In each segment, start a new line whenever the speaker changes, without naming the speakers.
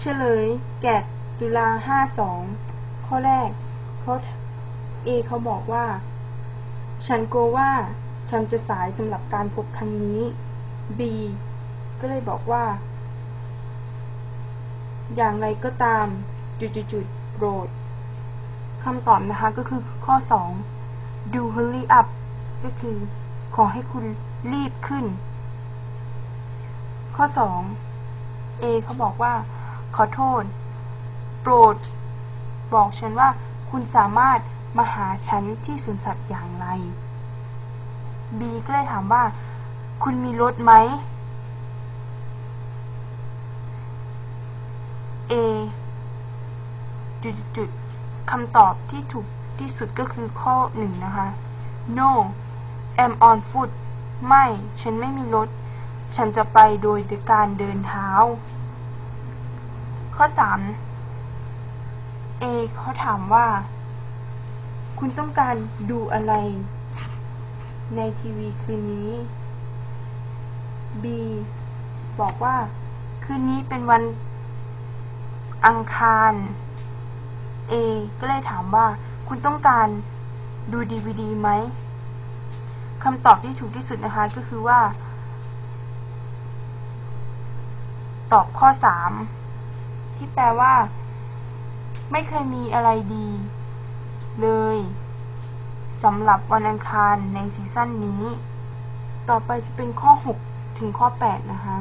เฉลย แกะตุลาห้าสองข้อแรกเขาเอเขาบอกว่า ฉันกลัวว่าฉันจะสายสำหรับการพบครั้งนี้ B ก็เลยบอกว่า อย่างไรก็ตาม จุดๆๆโปรดคำตอบนะคะก็คือข้อ 2 do hurry up ก็คือ ขอให้คุณรีบขึ้น ข้อ 2 A เขาบอกว่า ขอโทษ โปรด บอกฉันว่าคุณสามารถมาหาฉันที่สวนสัตว์อย่างไร B ก็เลยถามว่า คุณมีรถไหม A จุดจุดๆคำตอบที่ถูกที่สุดก็คือข้อหนึ่งนะคะ No I'm on foot ไม่ ฉันไม่มีรถ ฉันจะไปโดยการเดินเท้า ข้อ3 A เขาถามว่า คุณต้องการดูอะไร ในทีวีคืนนี้ B บอกว่า คืนนี้เป็นวันอังคาร A ก็เลยถามว่า คุณต้องการดูดีวดีไหมคำตอบที่ถูกที่สุดนะคะก็คือว่า ตอบข้อ3 ที่แปลว่า ไม่เคยมีอะไรดี เลยสำหรับวันอังคารในซีซั่นนี้ ต่อไปจะเป็นข้อ 6 ถึงข้อ 8 นะคะ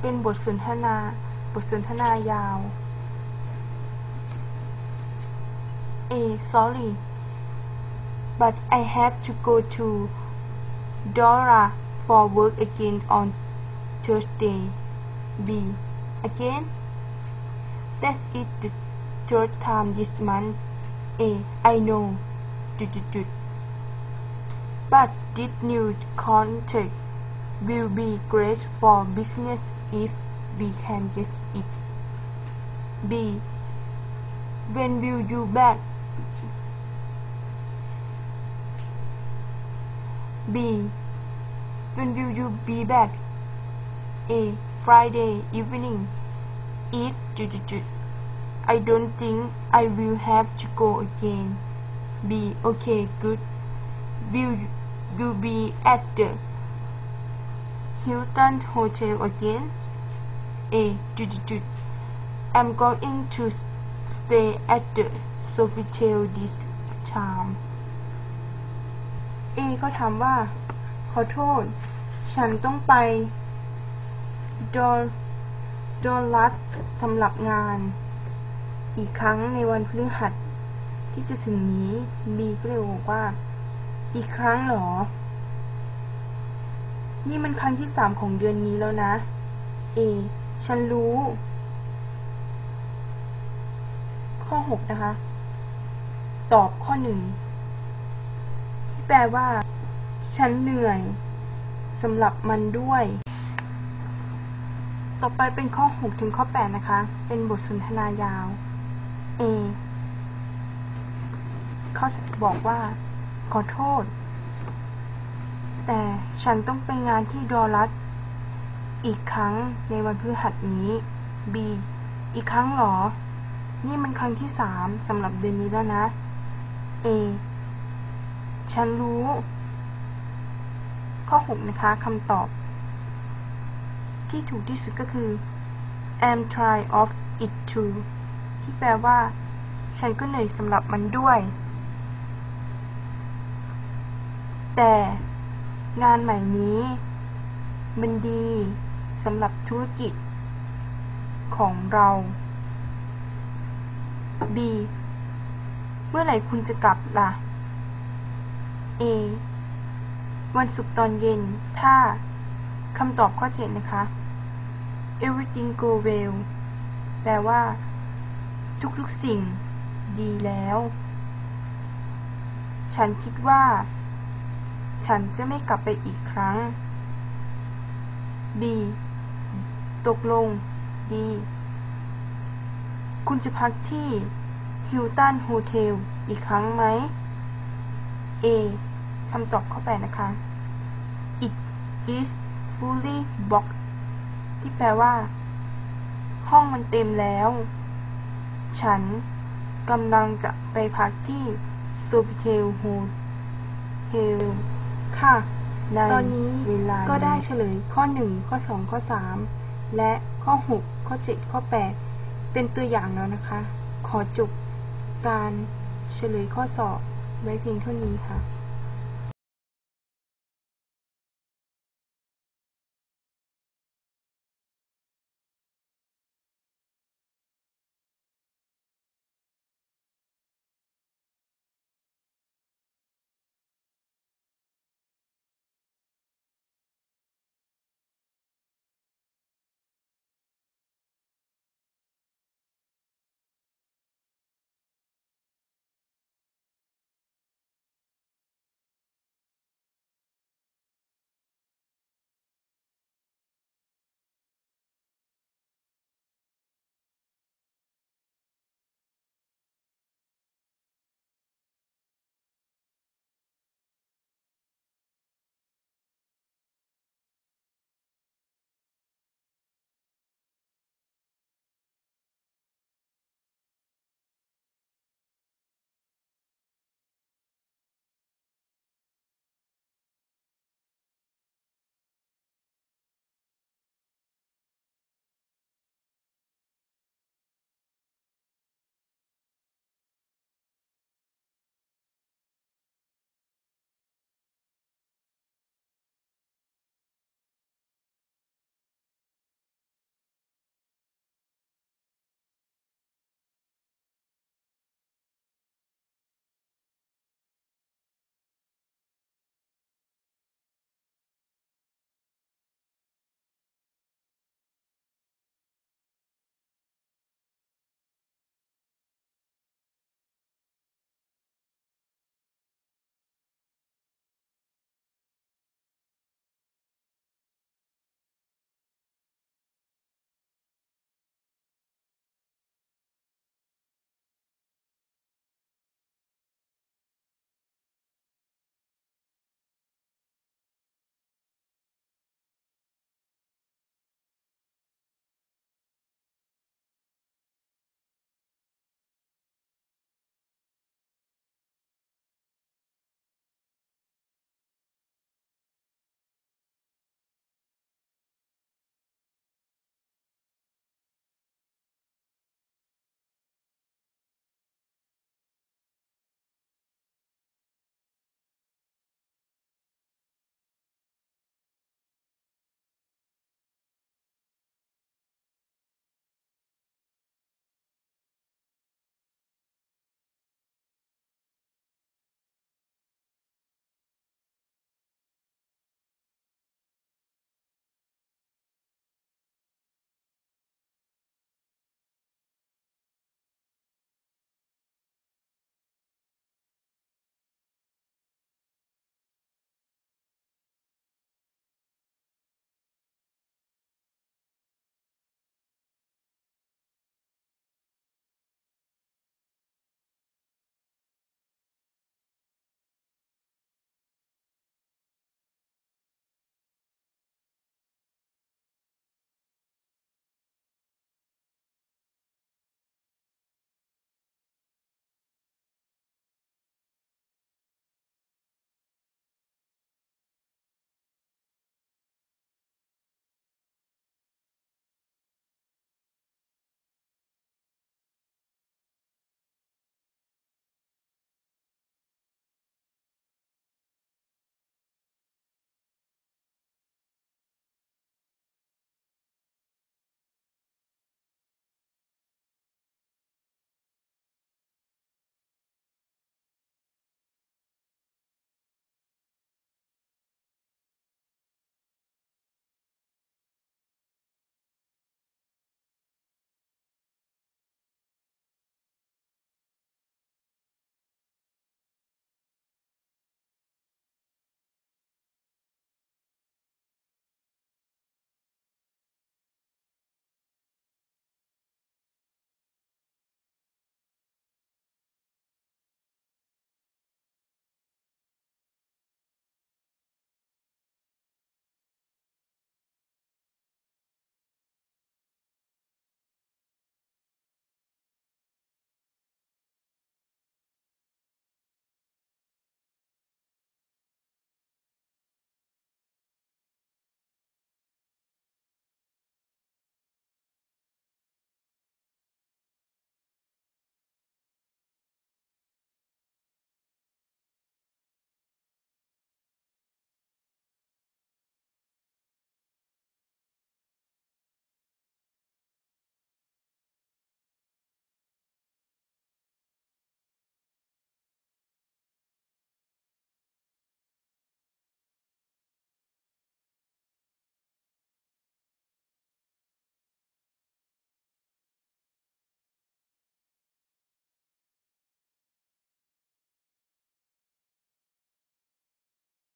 เป็นบทสนทนา บทสนทนายาว A sorry but I have to go to Dora for work again on Thursday B again That is it the third time this month eh, A I know dot, dot, dot. but this new contract will be great for business if we can get it. B. When will you back? B. When will you be back? A. Friday evening. If I don't think I will have to go again. B. Okay, good. Will you be at the Hilton Hotel again? A. I'm going to stay at the Sofitel this time. A เขาถามว่า ขอโทษ ฉันต้องไป ดอดอลัดสำหรับงาน อีกครั้งในวันพฤหัส ที่จะถึงนี้ B ก็เลยบอกว่า อีกครั้งเหรอ นี่มันครั้งที่สามของเดือนนี้แล้วนะ A ฉันรู้ ข้อ6นะคะ ตอบข้อ1ที่แปลว่า ฉันเหนื่อยสำหรับมันด้วย ต่อไปเป็นข้อ 6 ถึงข้อ 8 นะคะ เป็นบทสนทนายาว A เขาบอกว่า ขอโทษ แต่ฉันต้องไปงานที่ดอรัสอีกครั้งในวันพฤหัสนี้ B อีกครั้งเหรอ นี่มันครั้งที่สามสำหรับเดือนนี้แล้วนะ A ฉันรู้ ข้อ 6 นะคะคำตอบ ที่ถูกที่สุดก็คือ am try of it too ที่แปลว่า ฉันก็เหนื่อยสำหรับมันด้วย แต่งานใหม่นี้ มันดีสำหรับธุรกิจ ของเรา B เมื่อไหร่คุณจะกลับล่ะ A วันศุกร์ตอนเย็น ถ้า คำตอบข้อ 7 นะคะ everything go well แปลว่า ทุกๆสิ่ง ดีแล้ว ฉันคิดว่า ฉันจะไม่กลับไปอีกครั้ง B ตกลงดีคุณจะพักที่ฮิลตันโฮเทลอีกครั้งไหม A คำตอบข้อ8นะคะ It is fully booked ที่แปลว่า ห้องมันเต็มแล้ว ฉันกำลังจะไปพักที่ Sofitel Hotel ค่ะ
ใน
ตอนนี้
เวลา
ก็ได้เฉลยข้อ 1 ข้อ 2 ข้อ 3 และข้อ 6 ข้อ 7 ข้อ 8 เป็นตัวอย่างแล้วนะคะ ขอจบการเฉลยข้อสอบไว้เพียงเท่านี้ค่ะ